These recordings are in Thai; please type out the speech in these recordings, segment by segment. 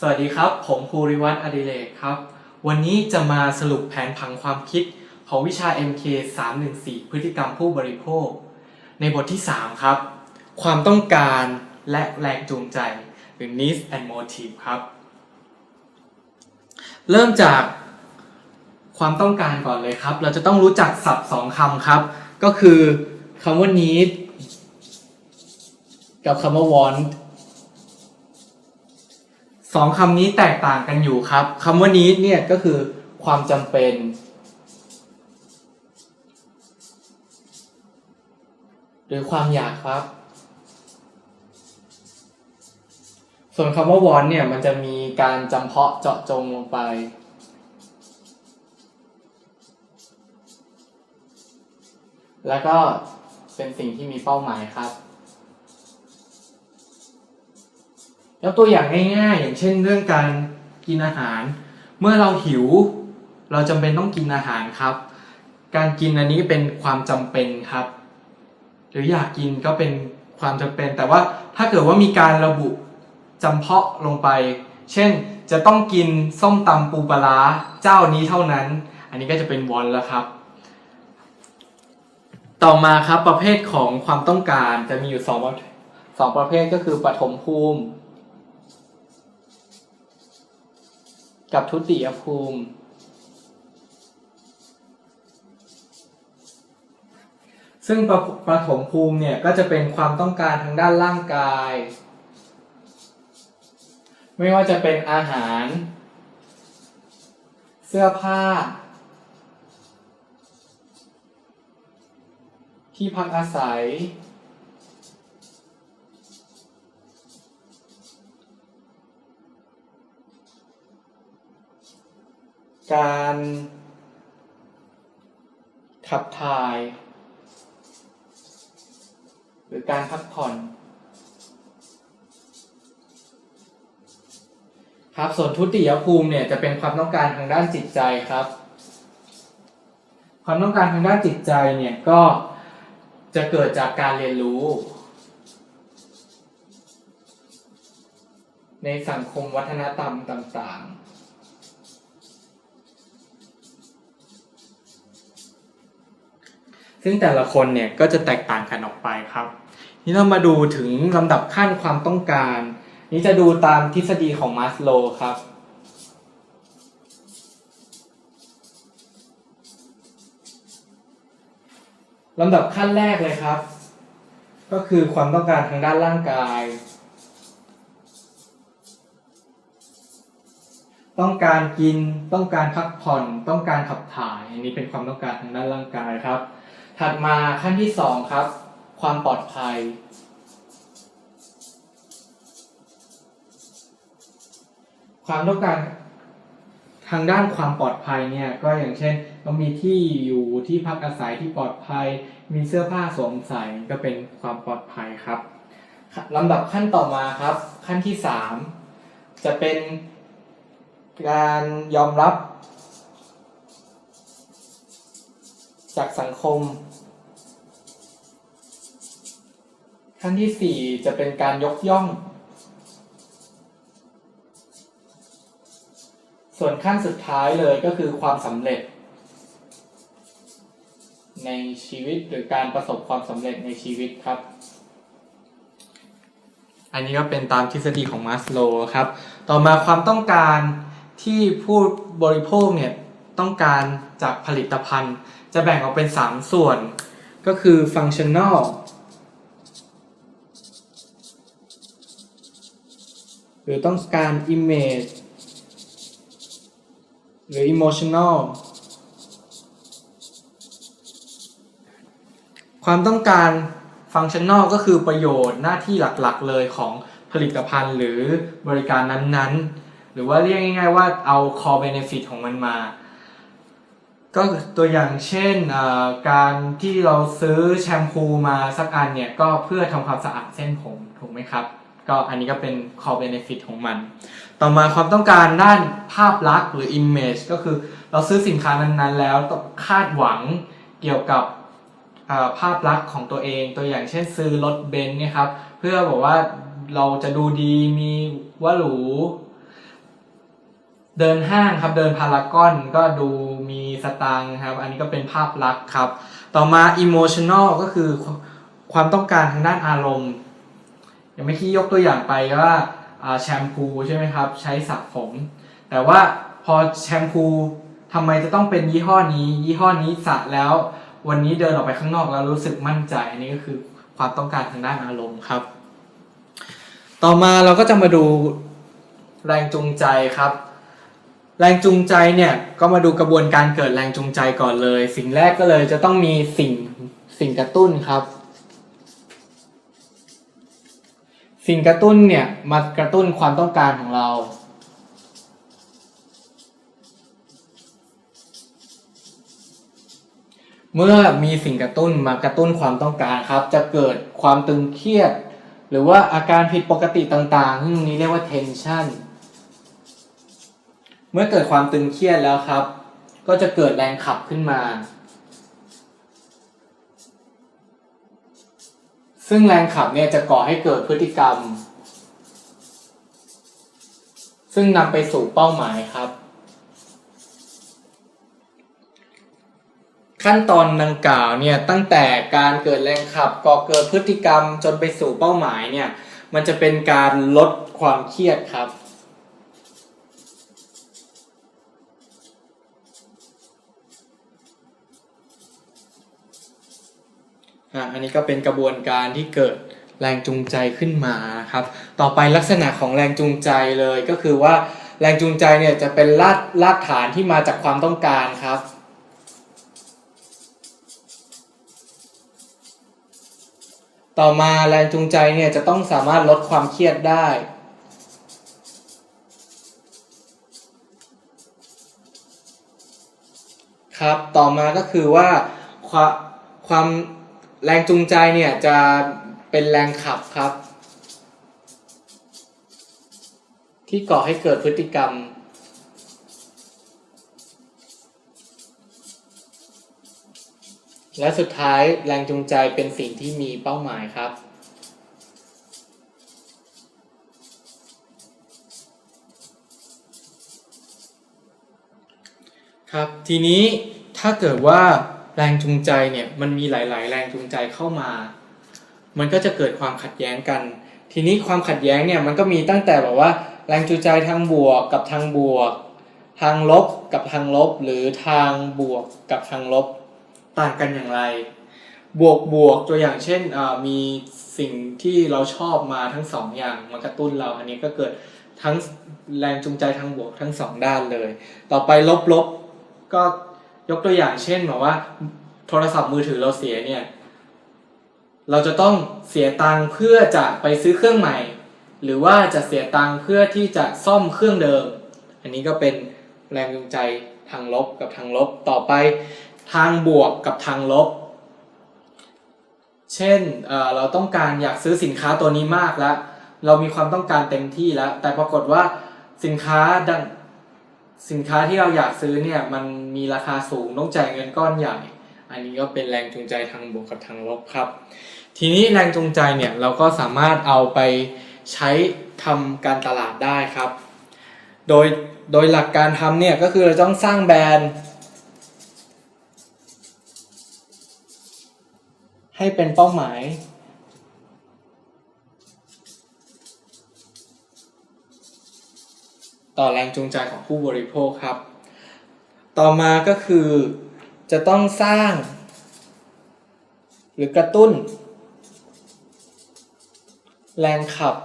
สวัสดีครับ ผมภูริวัฒน์อดิเรกครับ วันนี้จะมาสรุปแผนผังความคิดของวิชา MK 314 พฤติกรรมผู้บริโภค ในบทที่ 3 ครับ ความต้องการและแรงจูงใจ หรือ needs and motive ครับ เริ่มจากความต้องการก่อนเลยครับ เราจะต้องรู้จักศัพท์สองคำครับ ก็คือคำว่า need กับคำว่า want สองคำนี้แตกต่างกันอยู่ครับคำว่า need เนี่ยก็คือความจำเป็น หรือความอยากครับ ส่วนคำว่า want เนี่ยมันจะมีการจำเพาะเจาะจงลงไป แล้วก็เป็นสิ่งที่มีเป้าหมายครับ ยกตัวอย่างง่ายๆ อย่างเช่นเรื่องการกินอาหาร เมื่อเราหิว เราจำเป็นต้องกินอาหารครับ การกินอันนี้เป็นความจำเป็นครับ หรืออยากกินก็เป็นความจำเป็น แต่ว่าถ้าเกิดว่ามีการระบุจำเพาะลงไป เช่นจะต้องกินส้มตำปูปลาเจ้านี้เท่านั้น อันนี้ก็จะเป็นวอนแล้วครับ ต่อมาครับประเภทของความต้องการจะมีอยู่สองประสองประเภทก็คือปฐมภูมิ กับทุติยภูมิ ซึ่งประประถมภูมิเนี่ยก็จะเป็นความต้องการทางด้านร่างกาย ไม่ว่าจะเป็นอาหาร เสื้อผ้า ที่พักอาศัย การขับถ่าย หรือการพักผ่อน ครับส่วนทุติยภูมิเนี่ยจะเป็นความต้องการทางด้านจิตใจครับ ความต้องการทางด้านจิตใจเนี่ยก็จะเกิดจากการเรียนรู้ ในสังคมวัฒนธรรมต่างๆ ซึ่งแต่ละคนเนี่ยก็จะแตกต่างกันออกไปครับ นี่เรามาดูถึงลำดับขั้นความต้องการ นี่จะดูตามทฤษฎีของมาสโลครับลำดับขั้นแรกเลยครับ ก็คือความต้องการทางด้านร่างกาย ต้องการกิน ต้องการพักผ่อน ต้องการขับถ่าย อันนี้เป็นความต้องการทางด้านร่างกายครับ ถัดมาขั้นที่สองครับ ความปลอดภัย ความต้องการทางด้านความปลอดภัยเนี่ยก็อย่างเช่นต้องมีที่อยู่ที่พักอาศัยที่ปลอดภัย มีเสื้อผ้าสวมใส่ก็เป็นความปลอดภัยครับลำดับขั้นต่อมาครับ ขั้นที่สามจะเป็นการยอมรับจากสังคม ขั้นที่สี่จะเป็นการยกย่อง ส่วนขั้นสุดท้ายเลยก็คือความสำเร็จ ในชีวิตหรือการประสบความสำเร็จในชีวิตครับ อันนี้ก็เป็นตามทฤษฎีของมาสโลครับ ต่อมาความต้องการที่ผู้บริโภคเนี่ยต้องการจากผลิตภัณฑ์ จะแบ่งออกเป็น 3 ส่วน ก็คือ functional รือต้องการ image หรือ emotional ความต้องการ functional ก็คือประโยชน์หน้าที่หลักๆเลยของผลิตภัณฑ์หรือบริการนั้นๆ หรือว่าเรียกง่ายๆว่าเอา core benefit ของมันมา ก็ตัวอย่างเช่นการที่เราซื้อแชมพูมาสักอันเนี่ย ก็เพื่อทำความสะอาดเส้นผม ถูกไหมครับ ก็อันนี้ก็เป็น core benefit ของมัน ต่อมาความต้องการด้านภาพลักษณ์หรือ image ก็คือเราซื้อสินค้านั้นๆ แล้วต้องคาดหวังเกี่ยวกับภาพลักษณ์ของตัวเอง ตัวอย่างเช่นซื้อรถเบนซ์นี่ยครับ เพื่อบอกว่าเราจะดูดีมีว่าหรูเดินห้างครับเดินพารากอนก็ดูมีสตางค์ครับ อันนี้ก็เป็นภาพลักษณ์ครับ ต่อมา emotional ก็คือความต้องการทางด้านอารมณ์ อย่างเมื่อกี้ยกตัวอย่างไปว่าอ่าแชมพูใช่ไหมครับ ใช้สระผมแต่ว่าพอแชมพูทำไมจะต้องเป็นยี่ห้อนี้ ยี่ห้อนี้สระแล้ว วันนี้เดินออกไปข้างนอกแล้วรู้สึกมั่นใจอันนี้ก็คือความต้องการทางด้านอารมณ์ครับ ต่อมาเราก็จะมาดูแรงจูงใจครับ แรงจูงใจเนี่ยก็มาดูกระบวนการเกิดแรงจูงใจก่อนเลย สิ่งแรกก็เลยจะต้องมีสิ่งสิ่งกระตุ้นครับ สิ่งกระตุ้นเนี่ยมากระตุ้นความต้องการของเรา เมื่อมีสิ่งกระตุ้นมากระตุ้นความต้องการครับ จะเกิดความตึงเครียด หรือว่าอาการผิดปกติต่างๆซึ่งตรงนี้เรียกว่า tension เมื่อเกิดความตึงเครียดแล้วครับ ก็จะเกิดแรงขับขึ้นมา ซึ่งแรงขับเนี่ยจะก่อให้เกิดพฤติกรรม ซึ่งนำไปสู่เป้าหมายครับ ขั้นตอนดังกล่าวเนี่ยตั้งแต่การเกิดแรงขับก่อเกิดพฤติกรรมจนไปสู่เป้าหมายเนี่ยมันจะเป็นการลดความเครียดครับ อันนี้ก็เป็นกระบวนการที่เกิดแรงจูงใจขึ้นมาครับ ต่อไปลักษณะของแรงจูงใจเลยก็คือว่าแรงจูงใจเนี่ยจะเป็นรากรากฐานที่มาจากความต้องการครับ ต่อมาแรงจูงใจเนี่ยจะต้องสามารถลดความเครียดได้ ครับ ต่อมาก็คือว่าความความ แรงจูงใจเนี่ยจะเป็นแรงขับครับ ที่ก่อให้เกิดพฤติกรรม และสุดท้ายแรงจูงใจเป็นสิ่งที่มีเป้าหมายครับครับ ทีนี้ถ้าเกิดว่า แรงจูงใจเนี่ยมันมีหลาย ๆ แรงจูงใจเข้ามา มันก็จะเกิดความขัดแย้งกัน ทีนี้ความขัดแย้งเนี่ยมันก็มีตั้งแต่แบบว่าแรงจูงใจทางบวกกับทางบวก ทางลบกับทางลบ หรือทางบวกกับทางลบต่างกันอย่างไร บวกบวกตัวอย่างเช่นมีสิ่งที่เราชอบมาทั้งสองอย่างมากระตุ้นเราอันนี้ก็เกิดทั้งแรงจูงใจทางบวกทั้งสองด้านเลย ต่อไปลบลบก็ ยกตัวอย่างเช่นแบบว่า โทรศัพท์มือถือเราเสียเนี่ยเราจะต้องเสียตังค์เพื่อจะไปซื้อเครื่องใหม่ หรือว่าจะเสียตังค์เพื่อที่จะซ่อมเครื่องเดิม อันนี้ก็เป็นแรงจูงใจทางลบกับทางลบต่อไป ทางบวกกับทางลบ เช่นเเราต้องการอยากซื้อสินค้าตัวนี้มากแล้ว เรามีความต้องการเต็มที่แล้ว แต่ปรากฏว่าสินค้าดัง สินค้าที่เราอยากซื้อเนี่ยมันมีราคาสูงต้องจ่ายเงินก้อนใหญ่ อันนี้ก็เป็นแรงจูงใจทางบวกกับทางลบครับ ทีนี้แรงจูงใจเนี่ยเราก็สามารถเอาไปใช้ทำการตลาดได้ครับ โดยโดยหลักการทำเนี่ยก็คือเราต้องสร้างแบรนด์ ให้เป็นเป้าหมาย ต่อแรงจูงใจของผู้บริโภคครับ ต่อมาก็คือจะต้องสร้าง หรือกระตุ้น แรงขับ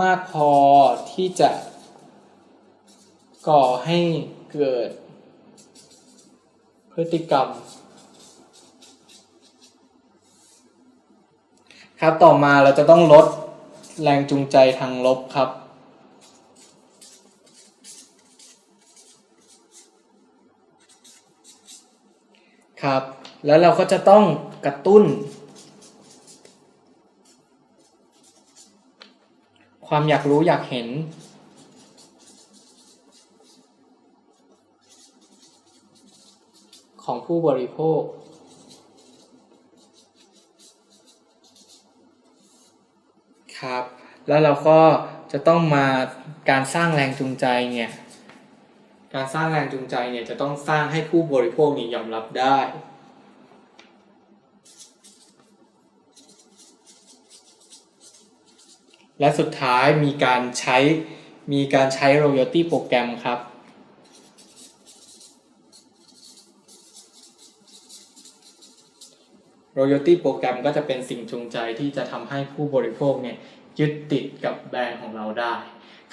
มากพอที่จะก่อให้เกิด พฤติกรรม ครับต่อมาเราจะต้องลด แรงจูงใจทางลบครับ ครับ แล้วเราก็จะต้องกระตุ้น ความอยากรู้อยากเห็น ของผู้บริโภค ครับ แล้วเราก็จะต้องมาการสร้างแรงจูงใจเนี่ยการสร้างแรงจูงใจเนี่ยจะต้องสร้างให้ผู้บริโภคนี่ยอมรับได้ และสุดท้ายมีการใช้มีการใช้ royalty โปรแกรมครับ royalty โปรแกรมก็จะเป็นสิ่งจูงใจที่จะทำให้ผู้บริโภคเนี่ยยึดติดกับแบรนด์ของเราได้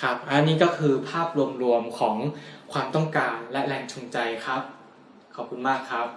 ครับ อันนี้ก็คือภาพรวมๆของความต้องการและแรงจูงใจครับ ขอบคุณมากครับ